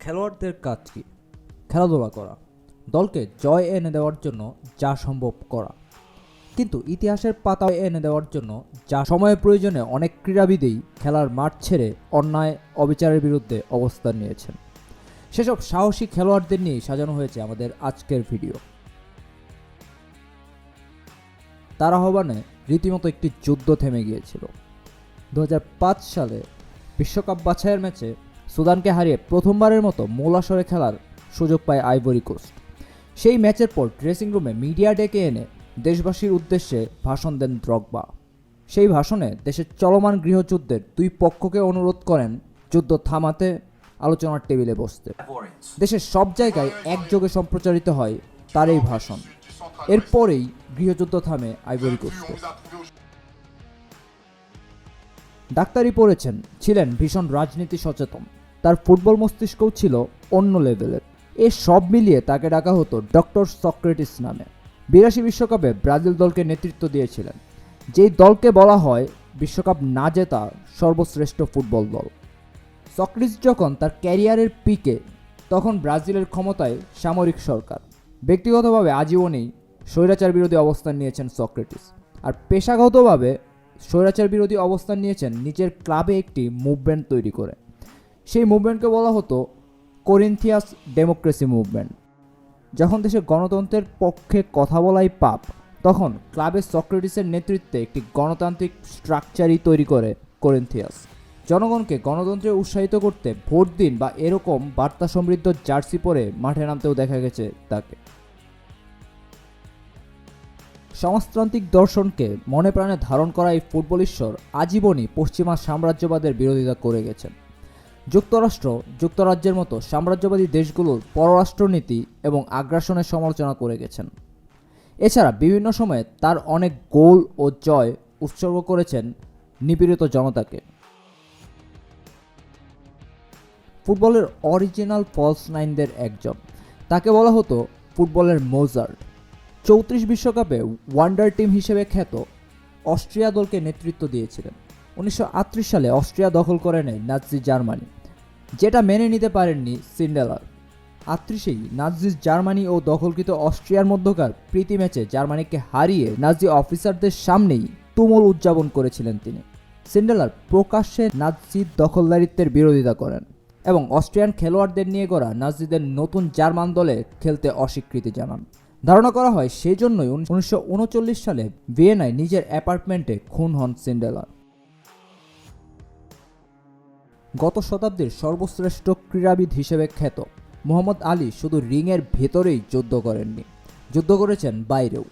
খেলোয়াড়দের কাজ কি? খেলাধুলা করা, দলকে জয় এনে দেওয়ার জন্য যা সম্ভব করা। কিন্তু ইতিহাসের পাতায় এনে দেওয়ার জন্য যা সময়ের প্রয়োজনে অনেক ক্রীড়াবিদেই খেলার মাঠ ছেড়ে অন্যায়, অবিচারের বিরুদ্ধে অবস্থান নিয়েছেন। সেসব সাহসী খেলোয়াড়দের নিয়েই সাজানো হয়েছে আমাদের আজকের ভিডিও। তার আহ্বানে রীতিমতো একটি যুদ্ধ থেমে গিয়েছিল। দু হাজার পাঁচ সালে বিশ্বকাপ বাছাইয়ের ম্যাচে সুদানকে হারিয়ে প্রথমবারের মতো মূল আসরে খেলার সুযোগ পায় আইভরি কোস্ট সেই ম্যাচের পর ড্রেসিং রুমে মিডিয়া ডেকে এনে দেশবাসীর উদ্দেশ্যে ভাষণ দেন দ্রগবা সেই ভাষণে দেশের চলমান গৃহযুদ্ধের দুই পক্ষকে অনুরোধ করেন যুদ্ধ থামাতে, আলোচনার টেবিলে বসতে। দেশের সব জায়গায় একযোগে সম্প্রচারিত হয় তার এই ভাষণ। এরপরেই গৃহযুদ্ধ থামে আইভরি কোস্টে ডাক্তারি পড়েছেন, ছিলেন ভীষণ রাজনীতি সচেতন। তার ফুটবল মস্তিষ্কও ছিল অন্য লেভেলের। এ সব মিলিয়ে তাকে ডাকা হতো ডক্টর সক্রেটিস নামে। বিরাশি বিশ্বকাপে ব্রাজিল দলকে নেতৃত্ব দিয়েছিলেন। যেই দলকে বলা হয় বিশ্বকাপ না জেতা সর্বশ্রেষ্ঠ ফুটবল দল। সক্রেটিস যখন তার ক্যারিয়ারের পিকে, তখন ব্রাজিলের ক্ষমতায় সামরিক সরকার। ব্যক্তিগতভাবে আজীবনেই স্বৈরাচার বিরোধী অবস্থান নিয়েছেন সক্রেটিস। আর পেশাগতভাবে স্বৈরাচার বিরোধী অবস্থান নিয়েছেন নিজের ক্লাবে একটি মুভমেন্ট তৈরি করে। সেই মুভমেন্টকে বলা হতো করিন্থিয়াস ডেমোক্রেসি মুভমেন্ট। যখন দেশে গণতন্ত্রের পক্ষে কথা বলাই পাপ, তখন ক্লাবে সক্রেটিসের নেতৃত্বে একটি গণতান্ত্রিক স্ট্রাকচারই তৈরি করে করিন্থিয়াস। জনগণকে গণতন্ত্রে উৎসাহিত করতে ভোট দিন বা এরকম বার্তা সমৃদ্ধ জার্সি পরে মাঠে নামতেও দেখা গেছে তাকে। সমাজতান্ত্রিক দর্শনকে মনে প্রাণে ধারণ করা এই ফুটবল ঈশ্বর আজীবনই পশ্চিমা সাম্রাজ্যবাদের বিরোধিতা করে গেছেন। যুক্তরাষ্ট্র, যুক্তরাজ্যের মতো সাম্রাজ্যবাদী দেশগুলোর পররাষ্ট্রনীতি এবং আগ্রাসনের সমালোচনা করে গেছেন। এছাড়া বিভিন্ন সময়ে তার অনেক গোল ও জয় উৎসর্গ করেছেন নিপীড়িত জনতাকে। ফুটবলের অরিজিনাল ফলস নাইনদের একজন। তাকে বলা হতো ফুটবলের মোজার্ট। চৌত্রিশ বিশ্বকাপে ওয়ান্ডার টিম হিসেবে খ্যাত অস্ট্রিয়া দলকে নেতৃত্ব দিয়েছিলেন। উনিশশো আটত্রিশ সালে অস্ট্রিয়া দখল করে নেয় নাৎজি জার্মানি। যেটা মেনে নিতে পারেননি সিন্ডেলার আটত্রিশেই নাৎজি জার্মানি ও দখলকৃত অস্ট্রিয়ার মধ্যকার প্রীতি ম্যাচে জার্মানিকে হারিয়ে নাজি অফিসারদের সামনেই তুমুল উদযাপন করেছিলেন তিনি। সিন্ডেলার প্রকাশ্যে নাৎজি দখলদারিত্বের বিরোধিতা করেন এবং অস্ট্রিয়ান খেলোয়াড়দের নিয়ে গড়া নাজিদের নতুন জার্মান দলে খেলতে অস্বীকৃতি জানান। ধারণা করা হয় সেই জন্যই উনিশশো উনচল্লিশ সালে ভিয়েনায় নিজের অ্যাপার্টমেন্টে খুন হন সিন্ডেলার গত শতাব্দীর সর্বশ্রেষ্ঠ ক্রীড়াবিদ হিসেবে খ্যাত। মোহাম্মদ আলী শুধু রিংয়ের ভেতরেই যুদ্ধ করেননি, যুদ্ধ করেছেন বাইরেও।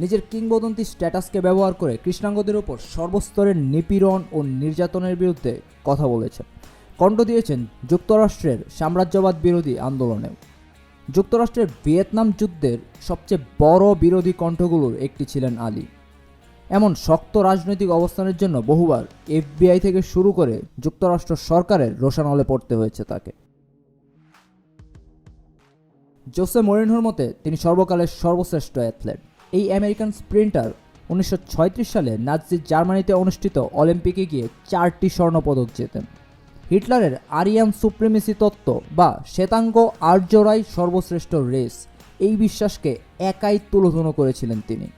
নিজের কিংবদন্তি স্ট্যাটাসকে ব্যবহার করে কৃষ্ণাঙ্গদের ওপর সর্বস্তরের নিপীড়ন ও নির্যাতনের বিরুদ্ধে কথা বলেছেন। কণ্ঠ দিয়েছেন যুক্তরাষ্ট্রের সাম্রাজ্যবাদ বিরোধী আন্দোলনেও। যুক্তরাষ্ট্রের ভিয়েতনাম যুদ্ধের সবচেয়ে বড় বিরোধী কণ্ঠগুলোর একটি ছিলেন আলী। এমন শক্ত রাজনৈতিক অবস্থানের জন্য বহুবার এফবিআই থেকে শুরু করে যুক্তরাষ্ট্র সরকারের রোশানলে পড়তে হয়েছে তাকে। জোসে মরিনহোর মতে, তিনি সর্বকালের সর্বশ্রেষ্ঠ অ্যাথলেট। এই আমেরিকান স্প্রিন্টার উনিশশো সালে নাৎজি জার্মানিতে অনুষ্ঠিত অলিম্পিকে গিয়ে চারটি স্বর্ণপদক জেতেন। হিটলারের আরিয়ান সুপ্রিমেসি তত্ত্ব বা শ্বেতাঙ্গ আর্যরাই সর্বশ্রেষ্ঠ রেস, এই বিশ্বাসকে একাই তুলোধনো করেছিলেন তিনি।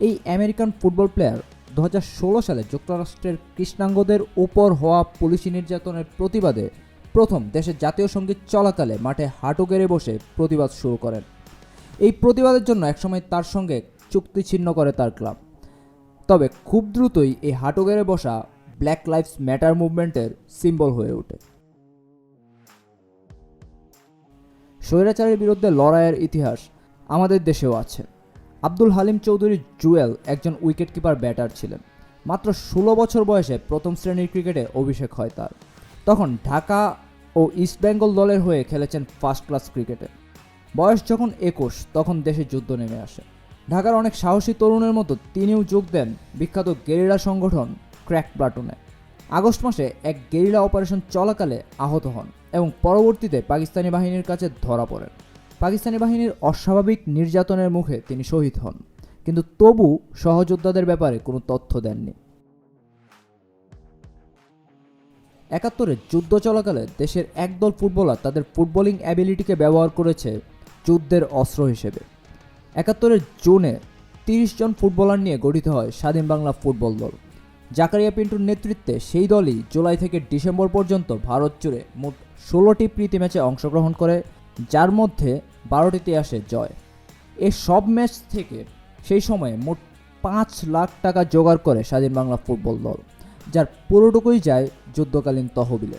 এই আমেরিকান ফুটবল প্লেয়ার দু হাজার ষোলো সালে যুক্তরাষ্ট্রের কৃষ্ণাঙ্গদের উপর হওয়া পুলিশি নির্যাতনের প্রতিবাদে প্রথম দেশের জাতীয় সংগীত চলাকালে মাঠে হাঁটু গেড়ে বসে প্রতিবাদ শুরু করেন। এই প্রতিবাদের জন্য একসময় তার সঙ্গে চুক্তি ছিন্ন করে তার ক্লাব। তবে খুব দ্রুতই এই হাঁটু গেড়ে বসা ব্ল্যাক লাইফস ম্যাটার মুভমেন্টের সিম্বল হয়ে ওঠে। স্বৈরাচারের বিরুদ্ধে লড়াইয়ের ইতিহাস আমাদের দেশেও আছে। আব্দুল হালিম চৌধুরী জুয়েল একজন উইকেটকিপার ব্যাটার ছিলেন। মাত্র ষোলো বছর বয়সে প্রথম শ্রেণির ক্রিকেটে অভিষেক হয় তার। তখন ঢাকা ও ইস্টবেঙ্গল দলের হয়ে খেলেছেন ফার্স্ট ক্লাস ক্রিকেটে। বয়স যখন একুশ, তখন দেশে যুদ্ধ নেমে আসে। ঢাকার অনেক সাহসী তরুণের মতো তিনিও যোগ দেন বিখ্যাত গেরিলা সংগঠন ক্র্যাক প্লাটুনে। আগস্ট মাসে এক গেরিলা অপারেশন চলাকালে আহত হন এবং পরবর্তীতে পাকিস্তানি বাহিনীর কাছে ধরা পড়েন। পাকিস্তানি বাহিনীর অস্বাভাবিক নির্যাতনের মুখে তিনি শহীদ হন। কিন্তু তবু সহযোদ্ধাদের ব্যাপারে কোনো তথ্য দেননি। একাত্তরের যুদ্ধ চলাকালে দেশের একদল ফুটবলার তাদের ফুটবলিং অ্যাবিলিটিকে ব্যবহার করেছে যুদ্ধের অস্ত্র হিসেবে। একাত্তরের জুনে তিরিশ জন ফুটবলার নিয়ে গঠিত হয় স্বাধীন বাংলা ফুটবল দল। জাকারিয়া পিন্টুর নেতৃত্বে সেই দলই জুলাই থেকে ডিসেম্বর পর্যন্ত ভারত জুড়ে মোট ষোলোটি প্রীতি ম্যাচে অংশগ্রহণ করে যার মধ্যে বারোটিতে আসে জয়। এ সব ম্যাচ থেকে সেই সময়ে মোট পাঁচ লাখ টাকা জোগাড় করে স্বাধীন বাংলা ফুটবল দল, যার পুরোটুকুই যায় যুদ্ধকালীন তহবিলে।